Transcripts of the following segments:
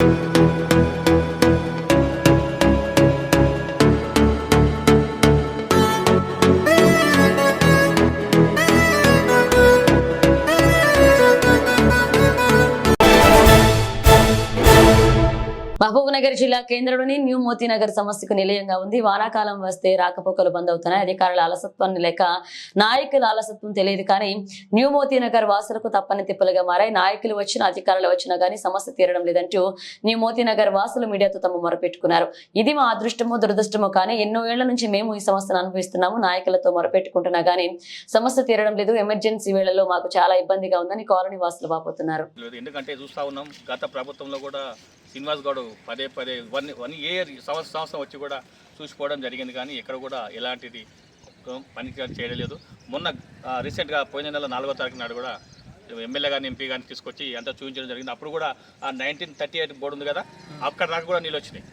thank you Mahabubnagar జిల్లా కేంద్రంలోని new Moti Nagar సమస్యకు నిలయంగా ఉంది. వానాకాలం వస్తే రాకపోకలు బంద్ అవుతున్నాయి. అధికారుల అలసత్వాన్ని లేక నాయకుల అలసత్వం తెలియదు కానీ న్యూ మోతీనగర్ వాసులకు తప్పని తిప్పలుగా మారాయి. నాయకులు వచ్చిన అధికారులు వచ్చినా కానీ సమస్య తీరడం లేదంటూ న్యూ మోతీనగర్ వాసులు మీడియాతో తమ మొరపెట్టుకున్నారు. ఇది మా అదృష్టమో దురదృష్టమో కానీ ఎన్నో ఏళ్ళ నుంచి మేము ఈ సమస్యను అనుభవిస్తున్నాము. నాయకులతో మొరపెట్టుకుంటున్నా కానీ సమస్య తీరడం లేదు. ఎమర్జెన్సీ వేళల్లో మాకు చాలా ఇబ్బందిగా ఉందని కాలనీ వాసులు వాపోతున్నారు. ఎందుకంటే చూస్తా ఉన్నాం. గత ప్రభుత్వంలో కూడా శ్రీనివాస్ గౌడ్ పదే పదే వన్ వన్ ఇయర్ సంవత్సరం సంవత్సరం వచ్చి కూడా చూసిపోవడం జరిగింది కానీ ఇక్కడ కూడా ఎలాంటిది పని చేయడం లేదు మొన్న రీసెంట్గా పోయిన నెల నాలుగో తారీఖు నాడు కూడా ఎమ్మెల్యే గారిని ఎంపీ గారిని తీసుకొచ్చి అంతా చూపించడం జరిగింది. అప్పుడు కూడా ఆ నైన్టీన్ థర్టీ ఎయిట్ బోర్డు ఉంది కదా అక్కడ దాకా కూడా నీళ్ళు వచ్చినాయి.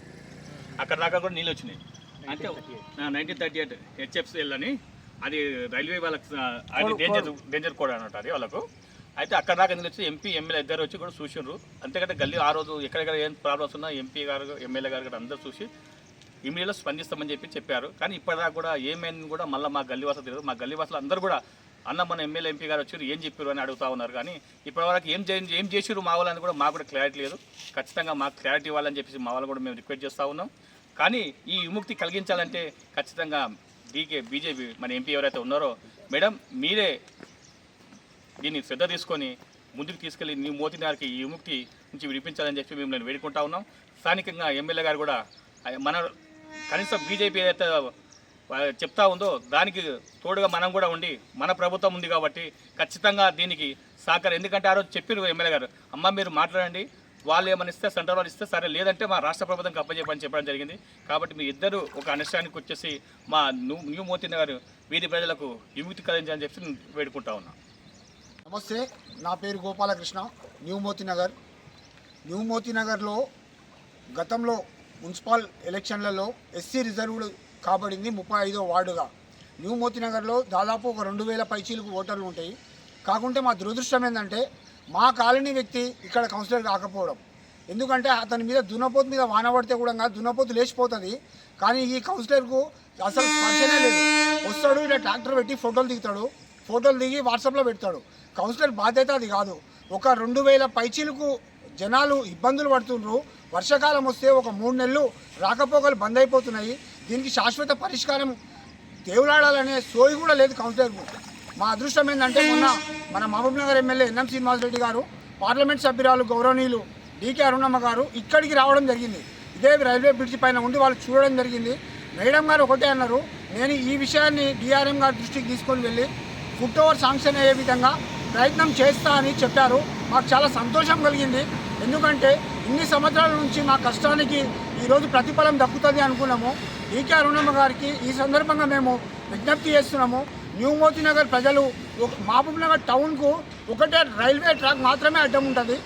అక్కడ దాకా కూడా నీళ్ళు వచ్చినాయి. అంటే నైన్టీన్ థర్టీ ఎయిట్. హెచ్ఎఫ్సిఎల్ అని అది రైల్వే వాళ్ళకి అది డేంజర్ డేంజర్ కోడ్ అనమాట అది వాళ్ళకు. అయితే అక్కడ దాకా ఎందుకు వచ్చి ఎంపీ ఎమ్మెల్యే ఇద్దరు వచ్చి కూడా చూసిండ్రు. అంతేకంటే గల్లీ ఆ రోజు ఎక్కడెక్కడ ఏం ప్రాబ్లమ్స్ ఉన్నా ఎంపీ గారు ఎమ్మెల్యే గారు కూడా అందరూ చూసి ఇమీడియట్లో స్పందిస్తామని చెప్పి చెప్పారు. కానీ ఇప్పటిదాకా కూడా ఏమైంది కూడా మళ్ళీ మా గల్లీ వాసులు తెలియదు. మా గల్లీ వాసులు అందరూ కూడా అన్న మన ఎమ్మెల్యే ఎంపీ గారు వచ్చారు ఏం చెప్పారు అని అడుగుతా ఉన్నారు. కానీ ఇప్పటివరకు ఏం చే ఏం చేసిరు మా వాళ్ళని కూడా మాకు కూడా క్లారిటీ లేదు. ఖచ్చితంగా మాకు క్లారిటీ ఇవ్వాలని చెప్పేసి మా వాళ్ళు కూడా మేము రిక్వెస్ట్ చేస్తూ ఉన్నాం. కానీ ఈ విముక్తి కలిగించాలంటే ఖచ్చితంగా డీకే బీజేపీ మన ఎంపీ ఎవరైతే ఉన్నారో మేడం మీరే దీన్ని శ్రద్ధ తీసుకొని ముందుకు తీసుకెళ్ళి నీ మోతి గారికి ఈ విముక్తి నుంచి విడిపించాలని చెప్పి మేము నేను వేడుకుంటా ఉన్నాం. స్థానికంగా ఎమ్మెల్యే గారు కూడా మన కనీసం బీజేపీ ఏదైతే చెప్తా ఉందో దానికి తోడుగా మనం కూడా ఉండి మన ప్రభుత్వం ఉంది కాబట్టి ఖచ్చితంగా దీనికి సహకారం. ఎందుకంటే ఆ రోజు చెప్పారు ఎమ్మెల్యే గారు అమ్మ మీరు మాట్లాడండి. వాళ్ళు ఏమైనా ఇస్తే సెంట్రల్ వాళ్ళు ఇస్తే సరే లేదంటే మా రాష్ట్ర ప్రభుత్వం అప్పచెప్పని చెప్పడం జరిగింది. కాబట్టి మీ ఇద్దరు ఒక అండర్స్టాండింగ్కి వచ్చేసి మా న్యూ న్యూ మోతీ గారు వీధి ప్రజలకు విముక్తి కలిగించాలని చెప్పి వేడుకుంటా ఉన్నాను నమస్తే నా పేరు గోపాలకృష్ణ న్యూ మోతీనగర్ న్యూ మోతీనగర్లో గతంలో మున్సిపల్ ఎలక్షన్లలో ఎస్సీ రిజర్వ్డ్ కాబడింది ముప్పై ఐదో వార్డుగా. న్యూ మోతీనగర్లో దాదాపు ఒక రెండు వేల పైచీలకు ఓటర్లు ఉంటాయి. కాకుంటే మా దురదృష్టం ఏంటంటే మా కాలనీ వ్యక్తి ఇక్కడ కౌన్సిలర్ కాకపోవడం. ఎందుకంటే అతని మీద దున్నపోతు మీద వాన పడితే కూడా దున్నపోతు లేచిపోతుంది. కానీ ఈ కౌన్సిలర్కు అసలు స్పర్శనే లేదు. వస్తాడు ఇలా ట్రాక్టర్ పెట్టి ఫోటోలు దిగుతాడు. ఫోటోలు దిగి వాట్సాప్లో పెడతాడు. కౌన్సిలర్ బాధ్యత అది కాదు. ఒక రెండు వేల పైచీలకు జనాలు ఇబ్బందులు పడుతుండ్రు. వర్షాకాలం వస్తే ఒక మూడు నెలలు రాకపోకలు బంద్ అయిపోతున్నాయి. దీనికి శాశ్వత పరిష్కారం దేవులాడాలనే సోయి కూడా లేదు కౌన్సిలర్కు. మా అదృష్టం ఏంటంటే మొన్న మన మహబూబ్ నగర్ ఎమ్మెల్యే ఎన్ఎం శ్రీనివాసరెడ్డి గారు పార్లమెంట్ సభ్యురాలు గౌరవనీయులు డీకే అరుణమ్మ గారు ఇక్కడికి రావడం జరిగింది. ఇదే రైల్వే బ్రిడ్జ్ పైన ఉండి వాళ్ళు చూడడం జరిగింది. మేడం గారు ఒకటే అన్నారు నేను ఈ విషయాన్ని డిఆర్ఎం గారి దృష్టికి తీసుకొని వెళ్ళి ఫుట్ ఓవర్ శాంక్షన్ అయ్యే విధంగా ప్రయత్నం చేస్తా అని చెప్పారు. మాకు చాలా సంతోషం కలిగింది. ఎందుకంటే ఇన్ని సంవత్సరాల నుంచి మా కష్టానికి ఈరోజు ప్రతిఫలం దక్కుతుంది అనుకున్నాము. ఈకే అరుణమ్మ గారికి ఈ సందర్భంగా మేము విజ్ఞప్తి చేస్తున్నాము. న్యూ మోతీనగర్ ప్రజలు ఒక- మహబూబ్ నగర్ టౌన్కు ఒకటే రైల్వే ట్రాక్ మాత్రమే అడ్డం ఉంటుంది.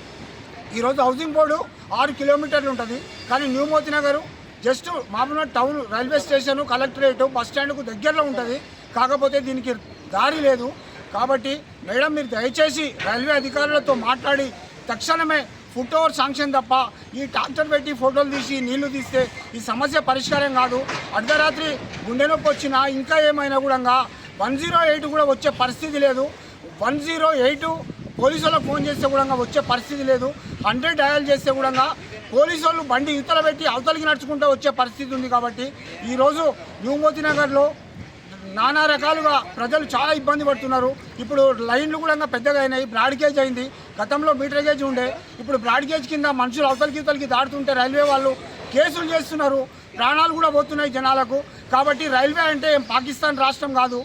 ఈరోజు హౌసింగ్ బోర్డు ఆరు కిలోమీటర్లు ఉంటుంది. కానీ న్యూ మోతీ నగర్ జస్ట్ మామూలుగా town railway station collectorate bus స్టాండ్కు దగ్గరలో ఉంటుంది. కాకపోతే దీనికి దారి లేదు. కాబట్టి మేడం మీరు దయచేసి రైల్వే అధికారులతో మాట్లాడి తక్షణమే ఫుట్ ఓవర్ శాంక్షన్ తప్ప ఈ ట్రాక్టర్ పెట్టి ఫోటోలు తీసి నీళ్ళు తీస్తే ఈ సమస్య పరిష్కారం కాదు. అర్ధరాత్రి గుండె నొప్పి వచ్చినా ఇంకా ఏమైనా కూడా వన్ జీరో ఎయిట్ కూడా వచ్చే పరిస్థితి లేదు. వన్ జీరో ఎయిట్ పోలీసు వాళ్ళకి ఫోన్ చేస్తే కూడా వచ్చే పరిస్థితి లేదు. హండ్రెడ్ డయల్ చేస్తే కూడా పోలీసు వాళ్ళు బండి ఇతర పెట్టి అవతలికి నడుచుకుంటూ వచ్చే పరిస్థితి ఉంది కాబట్టి ఈరోజు న్యూమోతి నగర్లో నానా రకాలుగా ప్రజలు చాలా ఇబ్బంది పడుతున్నారు. ఇప్పుడు లైన్లు కూడా పెద్దగా అయినాయి. బ్రాడ్ గేజ్ అయింది. గతంలో మీటర్ గేజ్ ఉండే. ఇప్పుడు బ్రాడ్ గేజ్ కింద మనుషులు అవతలికి ఇవతలికి దాటుతుంటే రైల్వే వాళ్ళు కేసులు చేస్తున్నారు. ప్రాణాలు కూడా పోతున్నాయి జనాలకు. కాబట్టి రైల్వే అంటే పాకిస్తాన్ రాష్ట్రం కాదు.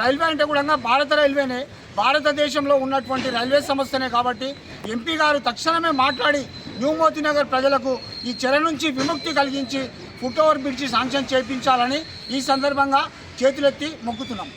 రైల్వే అంటే కూడా భారత రైల్వేనే. భారతదేశంలో ఉన్నటువంటి రైల్వే సంస్థనే కాబట్టి ఎంపీ గారు తక్షణమే మాట్లాడి న్యూ మోతీనగర్ ప్రజలకు ఈ చెర నుంచి విముక్తి కలిగించి ఫుట్ ఓవర్ బ్రిడ్జి శాంక్షన్ చేయించాలని ఈ సందర్భంగా చేతులెత్తి మొక్కుతున్నాం.